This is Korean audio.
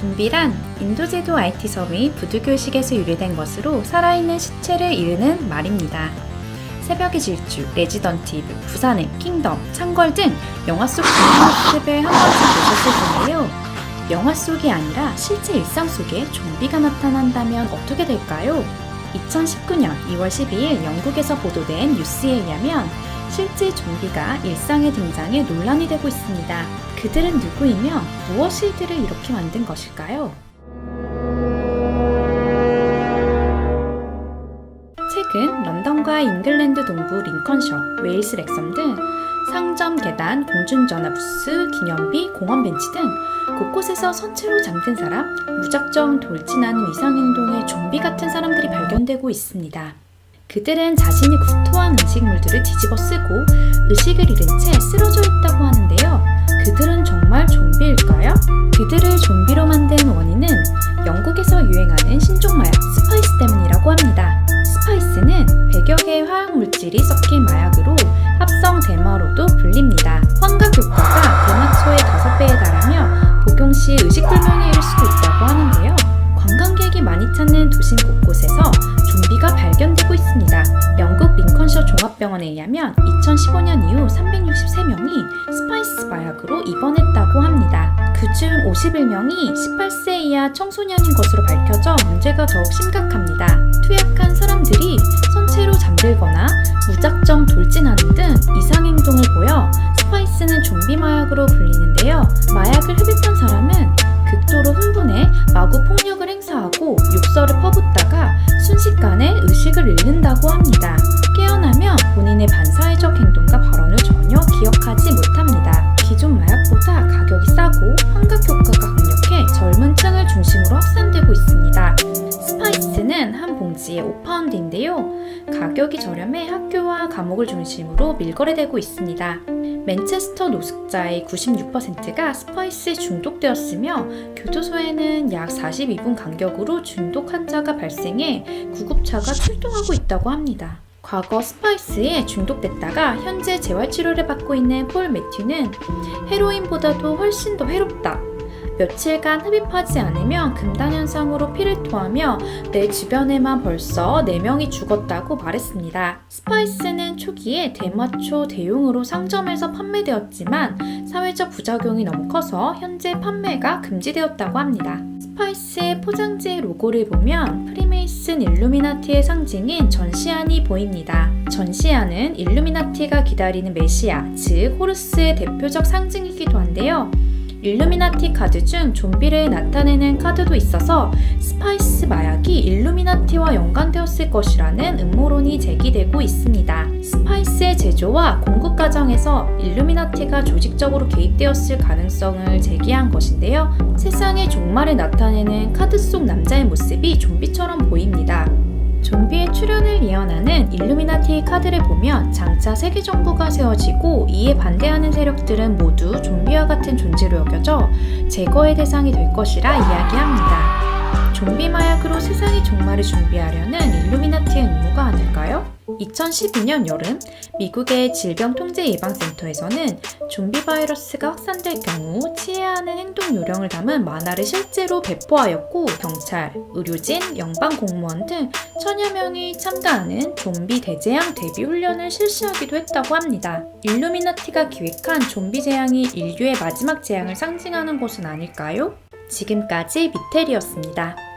좀비란 인도제도 IT 섬의 부두교식에서 유래된 것으로 살아있는 시체를 이르는 말입니다. 새벽의 질주, 레지던트 이블, 부산의 킹덤, 창걸 등 영화 속 좀비 모습을 한 번쯤 보셨을 텐데요. 영화 속이 아니라 실제 일상 속에 좀비가 나타난다면 어떻게 될까요? 2019년 2월 12일 영국에서 보도된 뉴스에 의하면 실제 좀비가 일상에 등장해 논란이 되고 있습니다. 그들은 누구이며 무엇이 이들을 이렇게 만든 것일까요? 최근 런던과 잉글랜드 동부 링컨셔, 웨일스 렉섬 등 상점, 계단, 공중전화 부스, 기념비, 공원 벤치 등 곳곳에서 선체로 잠든 사람, 무작정 돌진하는 이상행동의 좀비 같은 사람들이 발견되고 있습니다. 그들은 자신이 구토한 음식물들을 뒤집어 쓰고 의식을 잃은 채 쓰러져 유행하는 신종 마약 스파이스 때문이라고 합니다. 스파이스는 100여 개의 화학 물질이 섞인 마약으로 합성 대마로도 불립니다. 환각 효과가 대마초의 5배에 달하며 복용 시 의식불명에 이를 수도 있다고 하는데요. 관광객이 많이 찾는 도심 곳곳에서 좀비가 발견되고 있습니다. 영국 링컨셔 종합병원에 의하면 2015년 이후 363명이 스파이스 마약으로. 그 중 51명이 18세 이하 청소년인 것으로 밝혀져 문제가 더욱 심각합니다. 투약한 사람들이 선체로 잠들거나 무작정 돌진하는 등 이상 행동을 보여 스파이스는 좀비 마약으로 불리는데요. 마약을 흡입한 사람은 극도로 흥분해 마구 폭력을 행사하고 욕설을 퍼붓다가 순식간에 의식을 잃는다고 합니다. 깨어나면 본인의 반사회적 행동과 발언을 전혀 기억하지 못합니다. 기존 마약보다 가격이 싸고 환각 효과가 강력해 젊은 층을 중심으로 확산되고 있습니다. 스파이스는 한 봉지에 5파운드인데요. 가격이 저렴해 학교와 감옥을 중심으로 밀거래되고 있습니다. 맨체스터 노숙자의 96%가 스파이스에 중독되었으며 교도소에는 약 42분 간격으로 중독 환자가 발생해 구급차가 출동하고 있다고 합니다. 과거 스파이스에 중독됐다가 현재 재활치료를 받고 있는 폴 매튜는 헤로인보다도 훨씬 더 해롭다. 며칠간 흡입하지 않으면 금단 현상으로 피를 토하며 내 주변에만 벌써 4명이 죽었다고 말했습니다. 스파이스는 초기에 대마초 대용으로 상점에서 판매되었지만 사회적 부작용이 너무 커서 현재 판매가 금지되었다고 합니다. 스파이스의 포장지의 로고를 보면 프리메이슨 일루미나티의 상징인 전시안이 보입니다. 전시안은 일루미나티가 기다리는 메시아, 즉 호르스의 대표적 상징이기도 한데요. 일루미나티 카드 중 좀비를 나타내는 카드도 있어서 스파이스 마약이 일루미나티와 연관되었을 것이라는 음모론이 제기되고 있습니다. 스파이스의 제조와 공급 과정에서 일루미나티가 조직적으로 개입되었을 가능성을 제기한 것인데요. 세상의 종말을 나타내는 카드 속 남자의 모습이 좀비처럼 보입니다. 좀비의 출현을 예언하는 일루미나티 카드를 보면 장차 세계 정부가 세워지고 이에 반대하는 세력들은 모두 좀비와 같은 존재로 여겨져 제거의 대상이 될 것이라 이야기합니다. 좀비 마약으로 세상의 종말을 준비하려는 일루미나티의 음모가 아닐까요? 2012년 여름 미국의 질병통제예방센터에서는 좀비 바이러스가 확산될 경우 취해야 하는 행동 요령을 담은 만화를 실제로 배포하였고 경찰, 의료진, 연방 공무원 등 천여 명이 참가하는 좀비 대재앙 대비 훈련을 실시하기도 했다고 합니다. 일루미나티가 기획한 좀비 재앙이 인류의 마지막 재앙을 상징하는 것은 아닐까요? 지금까지 미텔이었습니다.